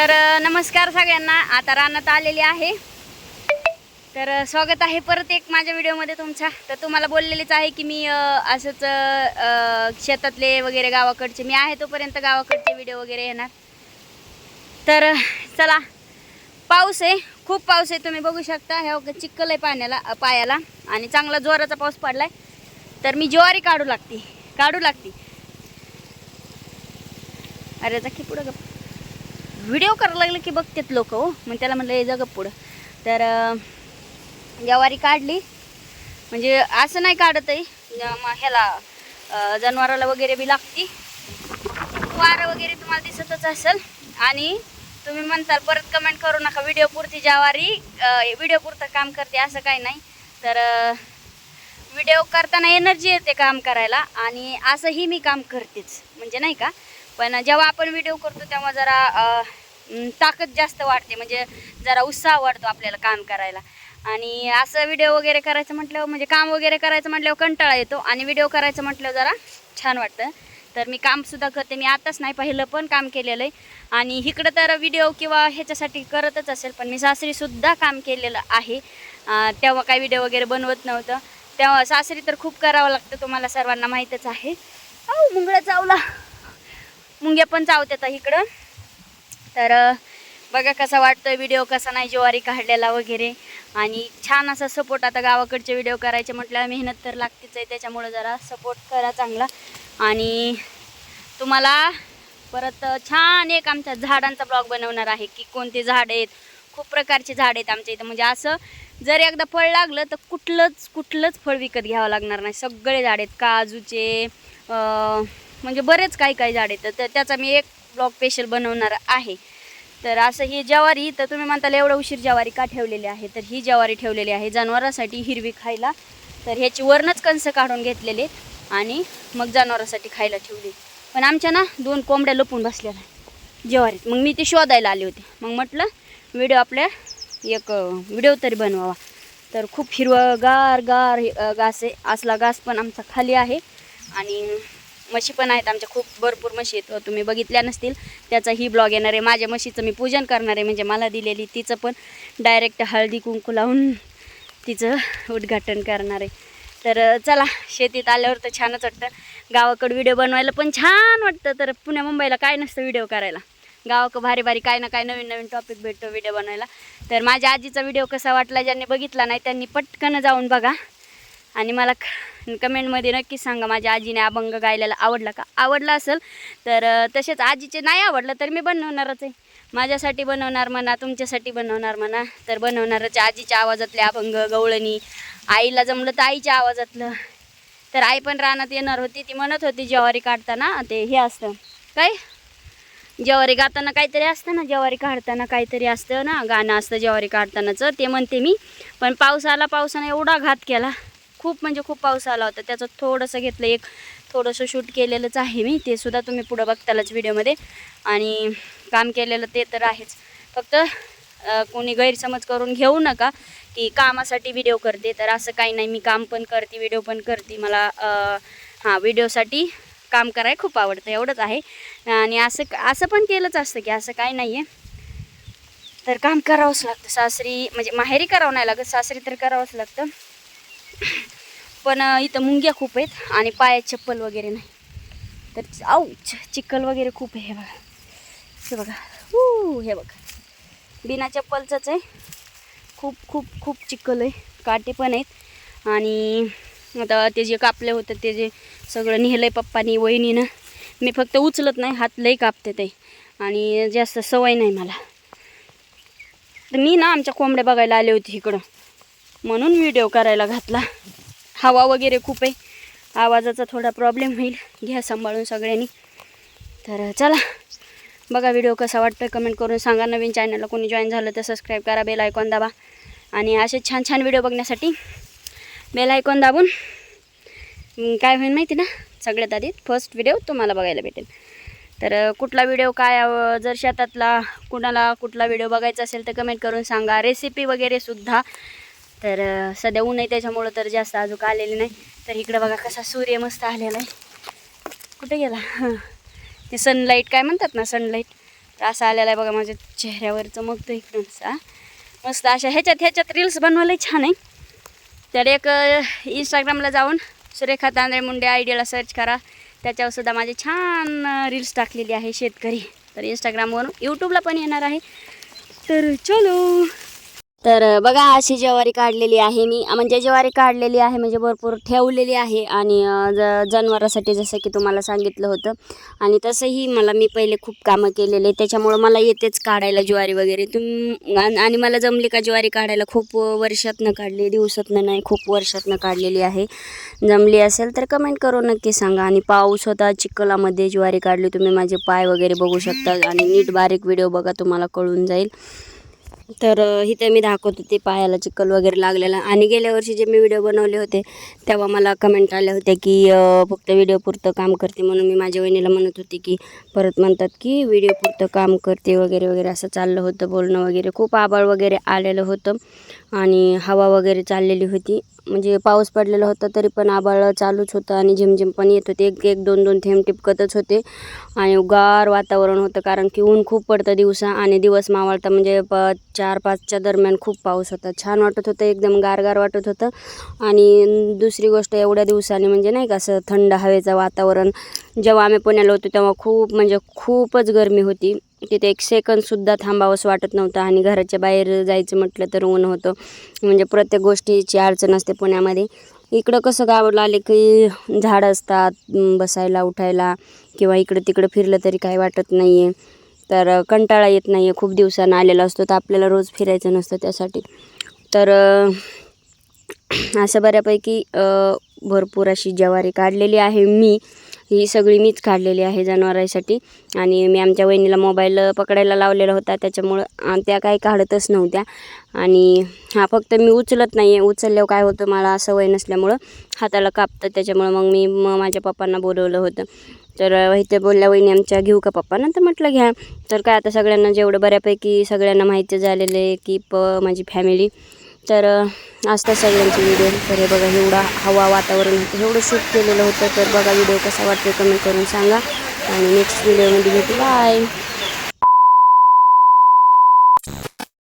तर नमस्कार सगळ्यांना. आता रानात आलेली आहे. तर स्वागत आहे परत एक माझ्या व्हिडिओमध्ये तुमचा. तर तुम्हाला बोललेलीच आहे की मी असंच शेतातले वगैरे गावाकडचे मी आहे तोपर्यंत गावाकडचे व्हिडिओ वगैरे येणार. तर चला. पाऊस आहे. खूप पाऊस आहे. तुम्ही बघू शकता. ह्या वगैरे चिखल आहे पाण्याला पायाला. आणि चांगला जोराचा पाऊस पडलाय. तर मी ज्वारी काढू लागते. काढू लागते. अरे जा की पुढं गप व्हिडिओ करायला लागलं की बघतात लोक हो. मग त्याला म्हटलं ये जा पुढं. तर अं, ज्वारी काढली. म्हणजे असं नाही काढत आहे. मग ह्याला जनावराला वगैरे बी लागती. वारं वगैरे तुम्हाला दिसतच असेल. आणि तुम्ही म्हणताल परत कमेंट करू नका. व्हिडिओ पुरती ज्वारी व्हिडिओ पुरतं काम करते असं काही नाही. तर व्हिडिओ करताना एनर्जी येते काम करायला. आणि असंही मी काम करतेच. म्हणजे नाही का? पण जेव्हा आपण व्हिडिओ करतो तेव्हा जरा ताकद जास्त वाढते म्हणजे जरा उत्साह वाढतो आपल्याला काम करायला. आणि असं व्हिडिओ वगैरे करायचं म्हटल्यावर म्हणजे काम वगैरे करायचं म्हटल्यावर कंटाळा येतो आणि व्हिडिओ करायचं म्हटल्यावर जरा छान वाटतं. तर मी कामसुद्धा करते मी आताच नाही पहिलं पण काम केलेलं आहे. आणि इकडं तर व्हिडिओ किंवा ह्याच्यासाठी करतच असेल पण मी सासरीसुद्धा काम केलेलं आहे. तेव्हा काही व्हिडिओ वगैरे बनवत नव्हतं. तेव्हा सासरी तर खूप करावं लागतं तुम्हाला सर्वांना माहीतच आहे. अहो मुंगळा चावला. मुंग्या पण चावतात इकडं. तर बघा कसा वाटतोय व्हिडिओ कसा नाही ज्वारी काढलेला वगैरे. आणि छान असा सपोर्ट आता गावाकडचे व्हिडिओ करायचे म्हटलं मेहनत तर लागतेच आहे त्याच्यामुळं जरा सपोर्ट करा चांगला. आणि तुम्हाला परत छान एक आमच्या झाडांचा ब्लॉग बनवणार आहे की कोणते झाड आहेत. खूप प्रकारचे झाड आहेत आमच्या इथं. म्हणजे असं जर एकदा फळ लागलं तर कुठलंच कुठलंच फळ विकत घ्यावं लागणार नाही. सगळे झाड आहेत काजूचे म्हणजे बरेच काही काही झाड आहेत. तर त्याचा मी एक ब्लॉग स्पेशल बनवणार आहे. तर असं ही ज्वारी तर तुम्ही म्हणताल एवढं उशीर ज्वारी का ठेवलेली आहे? तर ही ज्वारी ठेवलेली आहे जनावरांसाठी हिरवी खायला. तर ह्याची वरणच कंस काढून घेतलेले आणि मग जनावरांसाठी खायला ठेवली. पण आमच्या ना दोन कोंबड्या लपून बसलेल्या आहेत ज्वारीत मग मी ते शोधायला आले होते. मग म्हटलं व्हिडिओ आपल्या एक व्हिडिओ तरी बनवावा. तर खूप हिरवं गार गार अ, घास आहे. असला घास पण आमचा खाली आहे. आणि म्हशी पण आहेत. आमच्या खूप भरपूर म्हशी आहेत. तुम्ही बघितल्या नसतील. त्याचा ही ब्लॉग येणार आहे. माझ्या म्हशीचं मी पूजन करणार आहे. म्हणजे मला दिलेली तिचं पण डायरेक्ट हळदी कुंकू लावून तिचं उद्घाटन करणार आहे. तर चला शेतीत आल्यावर तर छानच वाटतं. गावाकडं व्हिडिओ बनवायला पण छान वाटतं. तर पुण्या मुंबईला काय नसतं व्हिडिओ करायला. गावाकडं भारी भारी काय ना काय नवीन नवीन टॉपिक भेटतो व्हिडिओ बनवायला. तर माझ्या आजीचा व्हिडिओ कसा वाटला ज्यांनी बघितला नाही त्यांनी पटकन जाऊन बघा. आणि मला कमेंटमध्ये नक्कीच सांगा माझ्या आजीने अभंग गायलेला आवडला का? आवडला असेल तर तसेच आजीचे नाही आवडलं तर मी बनवणारच आहे. माझ्यासाठी बनवणार म्हणा तुमच्यासाठी बनवणार म्हणा तर बनवणारच आजीच्या आवाजातले अभंग गवळणी आईला जमलं तर आईच्या आवाजातलं. तर आई पण रानात येणार होती ती म्हणत होती ज्वारी काढताना ते हे असतं. काय? ज्वारी गाताना काहीतरी असतं ना ज्वारी काढताना काहीतरी असतं ना गाणं असतं ज्वारी काढतानाचं ते म्हणते मी. पण पाऊस आला पावसानं एवढा घात केला. खूप म्हणजे खूप पाऊस आला होता. त्याचं थोडंसं घेतलं एक थोडंसं शूट केलेलंच आहे मी. ते सुद्धा तुम्ही पुढं बघतालच व्हिडिओमध्ये. आणि काम केलेलं ते तर आहेच. फक्त कोणी गैरसमज करून घेऊ नका की कामासाठी व्हिडिओ करते. तर असं काही नाही मी काम पण करते व्हिडिओ पण करते. मला हां व्हिडिओसाठी काम करायला खूप आवडतं एवढंच आहे. आणि असं असं पण केलंच असतं की असं काही नाही आहे तर काम करावंच लागतं. सासरी म्हणजे माहेरी करावं नाही लागत सासरी तर करावंच लागतं. पण इथं मुंग्या खूप आहेत आणि पायात चप्पल वगैरे नाही. तर आऊ चिखल वगैरे खूप आहे हे बघा. हे बघा. हू हे बघा. बिना चप्पलचंच आहे. खूप खूप खूप चिखल आहे. काटे पण आहेत. आणि आता ते जे कापले होतं ते जे सगळं नेलं आहे पप्पानी वहिनीनं मी फक्त उचलत नाही हात लई कापते ते. आणि जास्त सवय नाही मला. तर मी ना आमच्या कोंबड्या बघायला आले होते इकडं. म्हणून व्हिडिओ करायला घातला. हवा वगैरे खूप आहे. आवाजाचा थोडा प्रॉब्लेम होईल. घ्या सांभाळून सगळ्यांनी. तर चला. बघा व्हिडिओ कसा वाटतो कमेंट करून सांगा. नवीन चॅनलला कोणी जॉईन झालं तर सबस्क्राईब करा. बेल आयकॉन दाबा. आणि असे छान छान व्हिडिओ बघण्यासाठी बेल आयकॉन दाबून काय होईल माहिती ना? सगळ्यात आधी फर्स्ट व्हिडिओ तुम्हाला बघायला भेटेल. तर कुठला व्हिडिओ काय जर शेतातला कुणाला कुठला व्हिडिओ बघायचा असेल तर कमेंट करून सांगा. रेसिपी वगैरे सुद्धा तर सध्या ऊन आहे त्याच्यामुळं तर जास्त अजून आलेली नाही. तर इकडं बघा कसा सूर्य मस्त आलेला आहे. कुठे गेला? हां. ते सनलाईट काय म्हणतात ना सनलाईट तर असं आलेला आहे बघा माझ्या चेहऱ्यावर चमकतो इकडून सा मस्त अशा ह्याच्यात ह्याच्यात रील्स बनवायला छान आहे. तर एक इंस्टाग्रामला जाऊन सुरेखा तांदळे मुंडे आयडियाला सर्च करा. त्याच्यावर सुद्धा माझे छान रील्स टाकलेली आहे शेतकरी. तर इंस्टाग्रामवरून यूट्यूबला पण येणार आहे. तर चलो. तर बघा अशी ज्वारी काढलेली आहे मी. म्हणजे ज्वारी काढलेली आहे म्हणजे भरपूर ठेवलेली आहे आणि ज जनावरासाठी जसं की तुम्हाला सांगितलं होतं. आणि तसंही मला मी पहिले खूप कामं केलेले. त्याच्यामुळं मला येतेच काढायला ज्वारी वगैरे. तुम आणि आणि मला जमली का ज्वारी काढायला खूप वर्षातनं काढली दिवसातनं नाही खूप वर्षातनं काढलेली आहे. जमली असेल तर कमेंट करून नक्की सांगा. आणि पाऊस होता चिखलामध्ये ज्वारी काढली. तुम्ही माझे पाय वगैरे बघू शकता. आणि नीट बारीक व्हिडिओ बघा तुम्हाला कळून जाईल. तर इथे मी दाखवत होते पायाला चिखल वगैरे लागलेला. आणि गेल्या वर्षी जे मी व्हिडिओ बनवले होते तेव्हा मला कमेंट आल्या होत्या की फक्त व्हिडिओ पुरतं काम करते म्हणून मी माझ्या वहिनीला म्हणत होते की परत म्हणतात की व्हिडिओ पुरतं काम करते वगैरे वगैरे असं चाललं होतं बोलणं वगैरे. खूप आबाळ वगैरे आलेलं होतं आणि हवा वगैरे चाललेली होती. म्हणजे पाऊस पडलेला होता तरी पण आबाळ चालूच होतं आणि झिमझिम पण येत होते. एक एक दोन दोन थेंब टिपकतच होते. आणि गार वातावरण होतं कारण की ऊन खूप पडतं दिवसा आणि दिवस मावळता म्हणजे प चार पाचच्या दरम्यान खूप पाऊस होता. छान वाटत होतं एकदम गारगार वाटत होतं. आणि दुसरी गोष्ट एवढ्या दिवसाने म्हणजे नाही का असं थंड हवेचं वातावरण जेव्हा आम्ही पुण्याला होतो तेव्हा खूप म्हणजे खूपच गरमी होती. तिथे एक सेकंदसुद्धा थांबावंसं वाटत नव्हतं आणि घराच्या बाहेर जायचं म्हटलं तर ऊन होतं. म्हणजे प्रत्येक गोष्टीची अडचण असते पुण्यामध्ये. इकडं कसं गावाला आले की झाडं असतात बसायला उठायला किंवा इकडं तिकडं फिरलं तरी काही वाटत नाही आहे तर कंटाळा येत नाही आहे खूप दिवसानं आलेला असतो तर आपल्याला रोज फिरायचं नसतं त्यासाठी. तर असं बऱ्यापैकी भरपूर अशी ज्वारी काढलेली आहे मी. ही सगळी मीच काढलेली आहे जनावरांसाठी. आणि मी आमच्या वहिनीला मोबाईल पकडायला लावलेला होता. त्याच्यामुळं त्या काही काढतच नव्हत्या. आणि हा फक्त मी उचलत नाही आहे उचलल्यावर काय होतं मला सवय नसल्यामुळं हाताला कापतं. त्याच्यामुळं मग मी मग माझ्या पप्पांना बोलवलं होतं. तर इथे बोलल्या वहिनी आमच्या घेऊ का पप्पा? नंतर म्हटलं घ्या. तर काय आता सगळ्यांना जेवढं बऱ्यापैकी सगळ्यांना माहिती झालेलं आहे की प माझी फॅमिली तर असतात सगळ्यांचे व्हिडिओ तर हे बघा एवढा हवा वातावरण होतं. एवढं शूट केलेलं होतं. तर बघा व्हिडिओ कसा वाटतो कमेंट करून सांगा. आणि नेक्स्ट व्हिडिओमध्ये भेटू. बाय